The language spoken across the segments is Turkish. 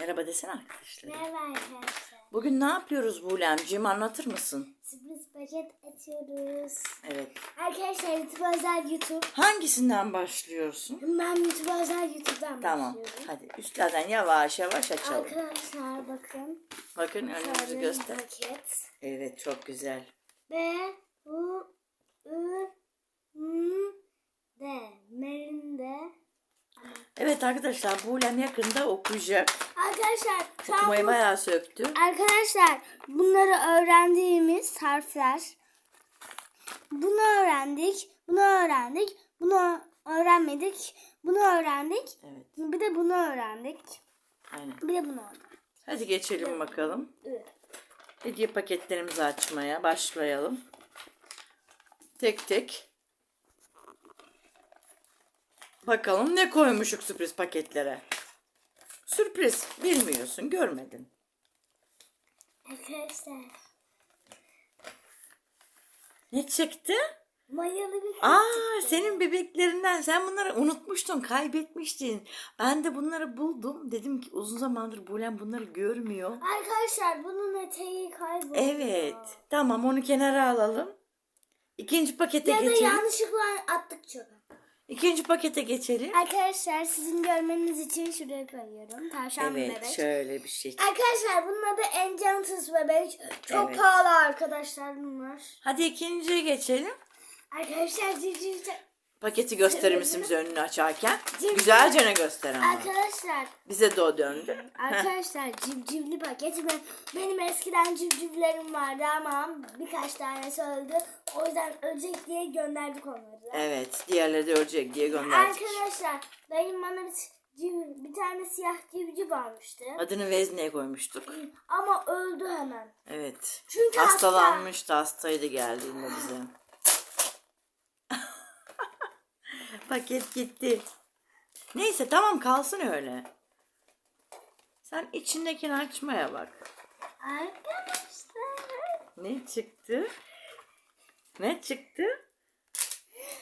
Merhaba desene arkadaşlar. Merhaba arkadaşlar. Bugün ne yapıyoruz Bulemciğim anlatır mısın? Sürpriz paket açıyoruz. Evet. Arkadaşlar YouTube özel YouTube. Hangisinden başlıyorsun? Ben YouTube özel YouTube'dan Tamam. başlıyorum. Hadi üstlerden yavaş yavaş açalım. Arkadaşlar bakın. Bakın önümüzü Şöyle bir göster. paket. Evet çok güzel. B, U, Evet arkadaşlar Bulem yakında okuyacak. Arkadaşlar şu an Okumayı bayağı söktü. Arkadaşlar bunları öğrendiğimiz harfler. Bunu öğrendik, bunu öğrendik, bunu öğrenmedik, bunu öğrendik. Evet. Bir de bunu öğrendik. Aynen. Bir de bunu öğrendik. Hadi geçelim bakalım. Ü. Hediye paketlerimizi açmaya başlayalım. Tek tek. Bakalım ne koymuşuk sürpriz paketlere. Sürpriz. Bilmiyorsun, görmedin. Arkadaşlar Ne çıktı? mayalı bir kız Aa, çıktı. senin bebeklerinden sen bunları unutmuştun, kaybetmiştin. Ben de bunları buldum. Dedim ki uzun zamandır Bulen bunları görmüyor. Arkadaşlar bunun eteği kayboldu. Evet. Tamam onu kenara alalım. İkinci pakete Ya da geçelim. yanlışlıkla attık çöpe. İkinci pakete geçelim. Arkadaşlar sizin görmeniz için şuraya koyuyorum. Tavşan Evet bebek. şöyle bir şey. Arkadaşlar bunun adı Enchantress bebek. Çok Evet. pahalı arkadaşlar bunlar. Hadi ikinciye geçelim. Arkadaşlar civcivci. Paketi gösterir misin bize önünü açarken? Cim- Güzelce ne göster ama. Arkadaşlar, Bize de o döndü. Arkadaşlar civcivli paket. Ben, benim eskiden civcivlerim vardı ama birkaç tanesi öldü. O yüzden ölecek diye gönderdik onları. evet diğerleri de ölecek diye gönderdik. Arkadaşlar, dayım bana bir, civ- bir tane siyah civciv almıştı. Adını Vezne'ye koymuştuk. Ama öldü hemen. Evet. Çünkü hasta. Hastalanmıştı hastaydı geldiğinde bize. Paket gitti. Neyse tamam kalsın öyle. Sen içindekini açmaya bak. Arkadaşlar. Ne çıktı? Ne çıktı?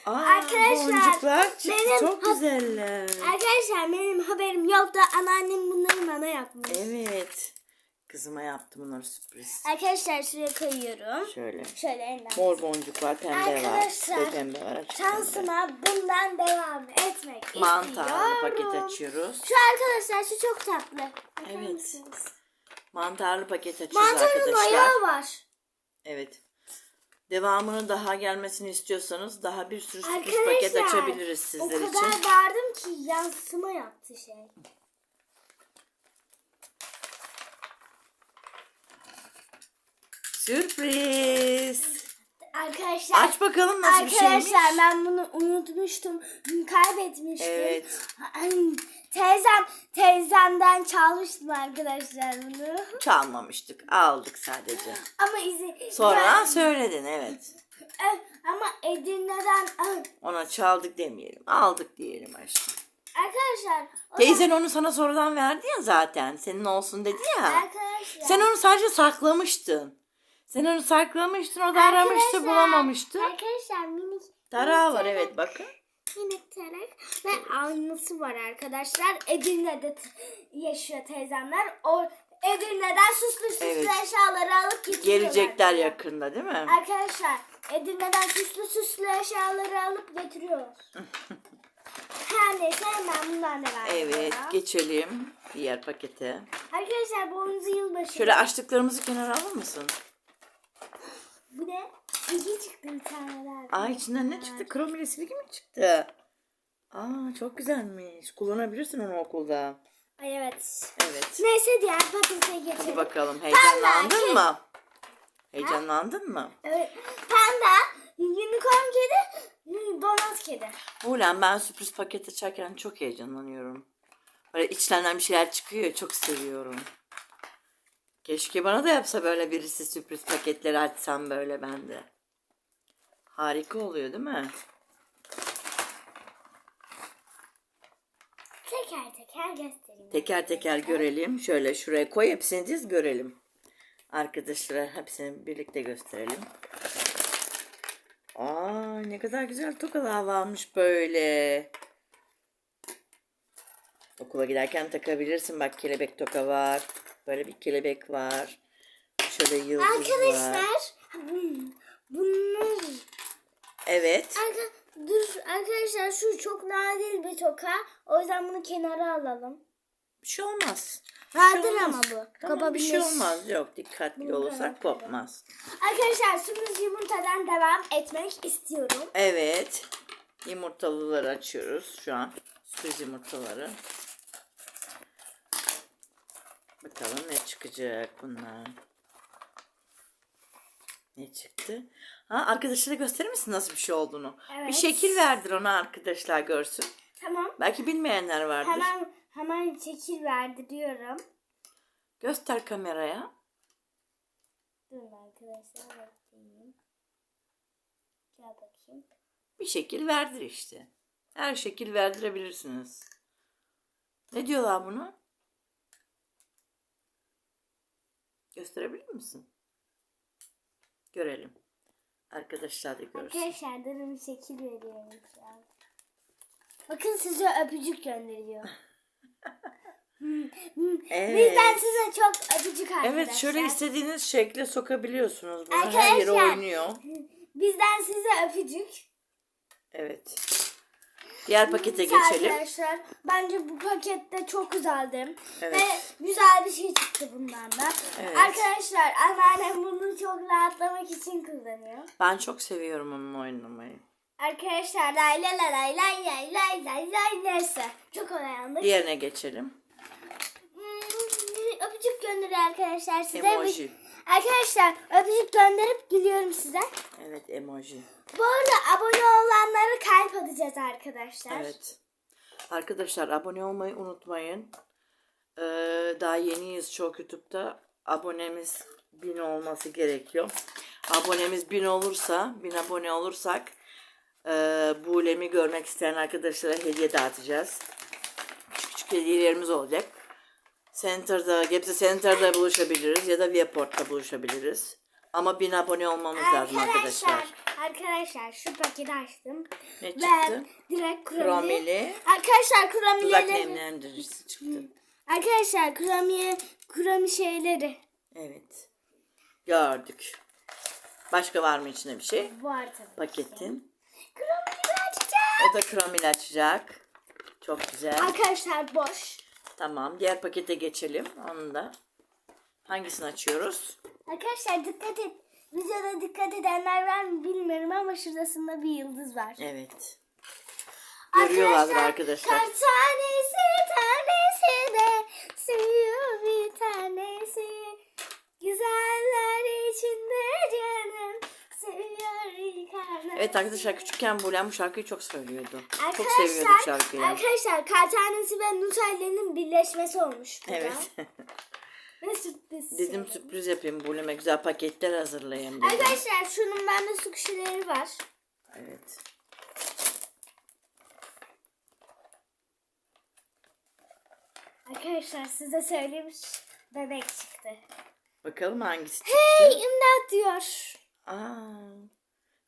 Aa, Arkadaşlar, boncuklar çıktı. benim Çok güzeller. Arkadaşlar benim haberim yoktu. Anneannem bunları bana yapmış. Evet. Kızıma yaptım bunları sürpriz. Arkadaşlar şuraya koyuyorum. Şöyle. Şöyle elinden. Mor boncuklar, pembe var. Arkadaşlar, pembe var. açık pembe. Şansıma bundan devam etmek Mantarlı istiyorum. paket açıyoruz. Şu arkadaşlar şu çok tatlı. Bakar Evet. mısınız? Mantarlı paket açıyoruz Mantarın arkadaşlar. ayağı var. Evet. Devamının daha gelmesini istiyorsanız daha bir sürü sürpriz Arkadaşlar paket açabiliriz o sizler kadar için. bağırdım ki yansıma yaptı şey. Sürpriz. Arkadaşlar Aç bakalım nasıl bir şeymiş. Arkadaşlar ben bunu unutmuştum. Kaybetmiştim. Evet. Teyzem, teyzemden çalmıştım arkadaşlar bunu. Çalmamıştık. Aldık sadece. Ama izi... Sonra Ben- söyledin evet. Ama Edirne'den... Ona çaldık demeyelim. Aldık diyelim aşkım. Arkadaşlar... Teyzen onu sana sonradan verdi ya zaten. Senin olsun dedi ya. zaman- Arkadaşlar... Sen onu sadece saklamıştın. Sen onu saklamıştın. O da aramıştı bulamamıştı. Arkadaşlar minik... Tarağı var evet bakın. Minik tarak ve aynası var arkadaşlar. Edirne'de yaşıyor teyzemler. O Edirne'den süslü süslü Evet. eşyaları alıp getiriyorlar. Gelecekler yakında değil mi? Arkadaşlar Edirne'den süslü süslü eşyaları alıp getiriyorlar. Her neyse hemen bundan devam Evet ediyorum. geçelim diğer pakete. Arkadaşlar boynuzu yılbaşı. Şöyle açtıklarımızı kenara alır mısın? Bu ne? İki çıktı bir tane daha. Aa içinden ne çıktı? Kromili silgi mi çıktı? Aa çok güzelmiş. Kullanabilirsin onu okulda. Ay evet. Evet. Neyse diğer pakete geçelim. Hadi bakalım heyecanlandın mı? Heyecanlandın mı? Evet. Panda, unicorn kedi, donat kedi. Buğlen ben sürpriz paket açarken çok heyecanlanıyorum. Böyle içlerinden bir şeyler çıkıyor çok seviyorum. Keşke bana da yapsa böyle birisi sürpriz paketleri açsam böyle ben de. Harika oluyor değil mi? Teker teker göstereyim. Teker teker görelim. Şöyle şuraya koy hepsini diz görelim. Arkadaşlar hepsini birlikte gösterelim. Aa ne kadar güzel tokalar varmış böyle. Okula giderken takabilirsin. Bak kelebek toka var. Böyle bir kelebek var. Şöyle yıldız var. Arkadaşlar bunlar Evet. Arka, dur arkadaşlar şu çok nadir bir toka. O yüzden bunu kenara alalım. Bir şey olmaz. Vardır olmaz. ama bu. Tamam bir şey olmaz. Yok dikkatli Bunu olursak kopmaz. Arkadaşlar sürpriz yumurtadan devam etmek istiyorum. Evet. Yumurtalıları açıyoruz şu an. Sürpriz yumurtaları. Bakalım ne çıkacak bunlar. Ne çıktı? Ha arkadaşlara gösterir misin nasıl bir şey olduğunu? Bir Evet. şekil verdir ona arkadaşlar görsün. Tamam. Belki bilmeyenler vardır. Hemen hemen şekil verdiriyorum. Göster kameraya. Durun arkadaşlar bakayım. Gel bakayım. Bir şekil verdir işte. Her şekil verdirebilirsiniz. Ne diyorlar bunu? Gösterebilir misin? Görelim. Arkadaşlar da görsün. Arkadaşlar durun şekil veriyorum şu an. Bakın size öpücük gönderiyor. Hmm, hmm. Evet. Bizden size çok öpücük arkadaşlar. Evet şöyle istediğiniz şekle sokabiliyorsunuz. Bunu her yere Arkadaşlar. oynuyor. Bizden size öpücük. Evet. Diğer pakete geçelim. Arkadaşlar bence bu pakette çok güzeldi. Evet. Ve güzel bir şey çıktı bundan da. Evet. Arkadaşlar anneannem bunu çok rahatlamak için kullanıyor. Ben çok seviyorum onunla oynamayı. Arkadaşlar lay lay lay lay lay lay lay lay neyse. Çok oyalandık. Diğerine geçelim. Hmm, öpücük gönderiyor arkadaşlar size. Emoji. Arkadaşlar öpücük gönderip gülüyorum size. Evet emoji. Bu arada abone olanlara kalp atacağız arkadaşlar. Evet. Arkadaşlar abone olmayı unutmayın. Ee, daha yeniyiz çok YouTube'da. Abonemiz bin olması gerekiyor. Abonemiz bin olursa, bin abone olursak e, Bulem'i görmek isteyen arkadaşlara hediye dağıtacağız. Küçük küçük hediyelerimiz olacak. Center'da, Gebze Center'da buluşabiliriz ya da Viaport'ta buluşabiliriz. Ama bin abone olmamız lazım arkadaşlar. Arkadaşlar, şu paketi açtım. Ne çıktı? Ben direkt. Kurameli. Arkadaşlar Dudak kuramiyeleri. nemlendiricisi çıktı. Arkadaşlar kuramiye, kurami şeyleri Evet. Gördük. Başka var mı içinde bir şey? var tabii. Paketin. Kuramiyi açacağım. O da kramil açacak. Çok güzel. Arkadaşlar boş. Tamam. Diğer pakete geçelim. Onu da. Hangisini açıyoruz? Arkadaşlar dikkat et. Videoda dikkat edenler var mı bilmiyorum ama şurasında bir yıldız var. Evet. Görüyorlardır arkadaşlar. Kaç tanesi tanesi de seviyor bir tanesi. Güzeller içinde canım seviyor bir tanesi. Evet arkadaşlar küçükken Bulen bu şarkıyı çok söylüyordu. Çok Arkadaşlar, seviyordu bu şarkıyı. Arkadaşlar kar tanesi ve Nutella'nın birleşmesi olmuş burada. Evet. Ve sürpriz. Dedim sürpriz yapayım Bulem'e güzel paketler hazırlayayım dedim. Arkadaşlar şunun bende su kişileri var. Evet. Arkadaşlar size söylemiş bebek çıktı. Bakalım hangisi çıktı. Hey imdat diyor. Aa,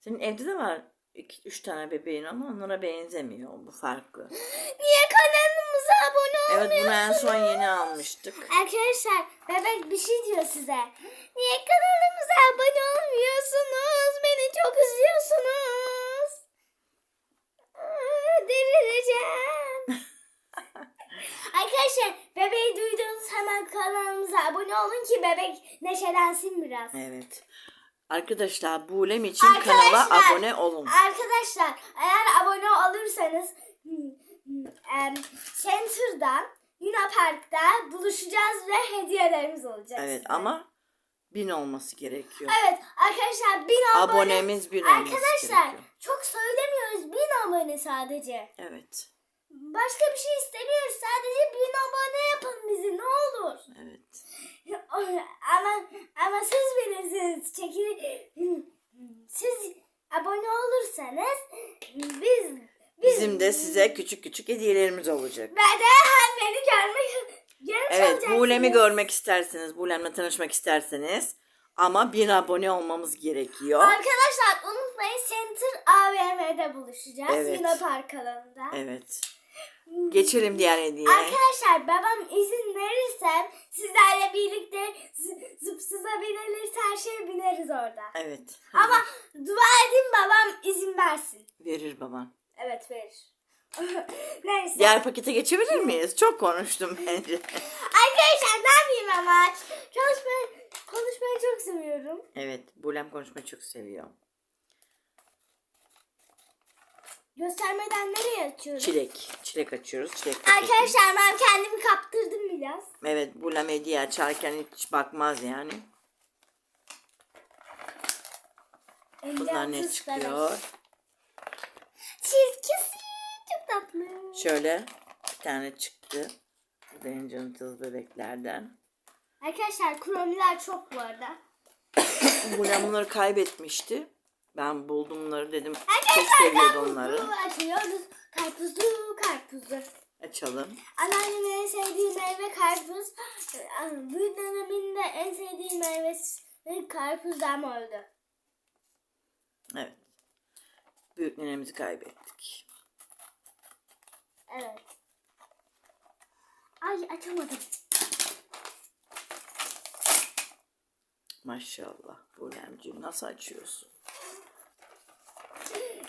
senin evde de var iki, üç tane bebeğin ama onlara benzemiyor. Bu farklı. Niye kanalımıza abone Evet bunu en son yeni almıştık. Arkadaşlar bebek bir şey diyor size. Niye kanalımıza abone olmuyorsunuz? Beni çok üzüyorsunuz. Aa, Delireceğim. Arkadaşlar bebeği duydunuz hemen kanalımıza abone olun ki bebek neşelensin biraz. Evet. Arkadaşlar Bulem için kanala Arkadaşlar, abone olun. Arkadaşlar eğer abone olursanız hmm, hmm, em, Center'da Luna Park'ta buluşacağız ve hediyelerimiz olacak. Evet size. ama bin olması gerekiyor. Evet arkadaşlar bin abone. Abonemiz bin olması Arkadaşlar gerekiyor. çok söylemiyoruz bin abone sadece. Evet. Başka bir şey istemiyoruz sadece bin abone yapın bizi ne olur. Evet. ama ama siz bilirsiniz çekil siz abone olursanız biz biz Bizim de size küçük küçük hediyelerimiz olacak. ben de hem beni görmek görmüş Evet. Bulem'i görmek isterseniz, Bulem'le tanışmak isterseniz ama bin abone olmamız gerekiyor. Arkadaşlar unutmayın Center AVM'de buluşacağız. Evet. Luna Park alanında. Evet. Geçelim diğer hediyeye. Arkadaşlar babam izin verirse sizlerle birlikte zı- zıpsıza bineriz her şeye bineriz orada. Evet. Ama dua edin babam izin versin. Verir baban. Evet verir. Neyse. Diğer pakete geçebilir miyiz? Çok konuştum bence. Arkadaşlar ne yapayım ama? Çalışmayı, konuşmayı çok seviyorum. Evet. Bulem konuşmayı çok seviyor. Göstermeden nereye açıyoruz? Çilek. Çilek açıyoruz. Çilek paketi. Arkadaşlar ben kendimi kaptırdım biraz. Evet. Bulem hediye açarken hiç bakmaz yani. Bunlar ne çıkıyor? Çirkisi çok tatlı. Şöyle bir tane çıktı. Benim cıntız bebeklerden. Arkadaşlar kroniler çok bu arada. Bulem bunları kaybetmişti. Ben buldum bunları dedim. Çok seviyordu onları. açıyoruz. Karpuzlu karpuzlu. Açalım. Anneannemin en sevdiği meyve karpuz. Bu döneminde en sevdiği meyvesi karpuzdan öldü. Evet. Büyük nenemizi kaybettik. Evet. Ay açamadım. Maşallah. Bulemciğim nasıl açıyorsun?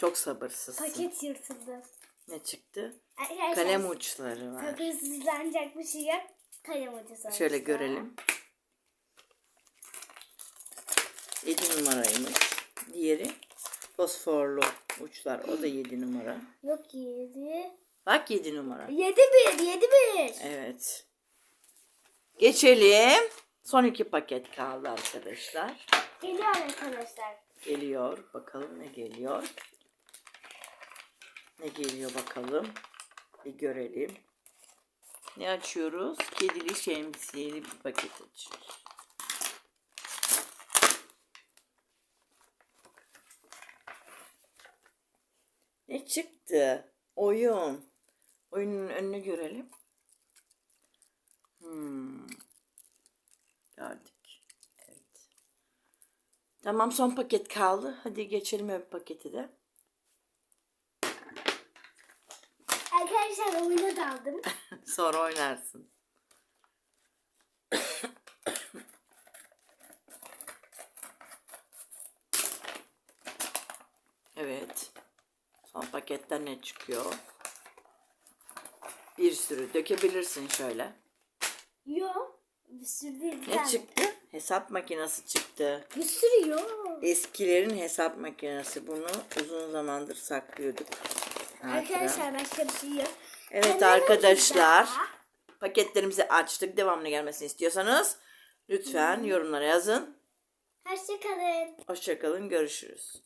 Çok sabırsızsın. Paket yırtıldı. Ne çıktı? Arkadaşlar, Kalem uçları var. Sakınsızlanacak bir şey yok. Kalem ucu sonuçta. Şöyle görelim. 7 numaraymış. Diğeri fosforlu uçlar. O da 7 numara. Yok yedi. Bak 7 numara. Yedi bir, yedi bir. Evet. Geçelim. Son iki paket kaldı arkadaşlar. Geliyor arkadaşlar. Geliyor. Bakalım ne geliyor. Ne geliyor bakalım. Bir görelim. Ne açıyoruz? Kedili şemsiyeli bir paket açıyoruz. Ne çıktı? Oyun. Oyunun önünü görelim. Hmm. Gördük. Evet. Tamam son paket kaldı. Hadi geçelim öbür paketi de. Arkadaşlar daldım. Sonra oynarsın. evet. Son paketten ne çıkıyor? Bir sürü dökebilirsin şöyle. yok. Bir sürü değil. Ne tane. çıktı? Hesap makinesi çıktı. Bir sürü yok. Eskilerin hesap makinesi. Bunu uzun zamandır saklıyorduk. Hatıra. Arkadaşlar başka bir şey yok. Evet arkadaşlar. Paketlerimizi açtık. Devamlı gelmesini istiyorsanız lütfen yorumlara yazın. Hoşçakalın. Hoşçakalın. Görüşürüz.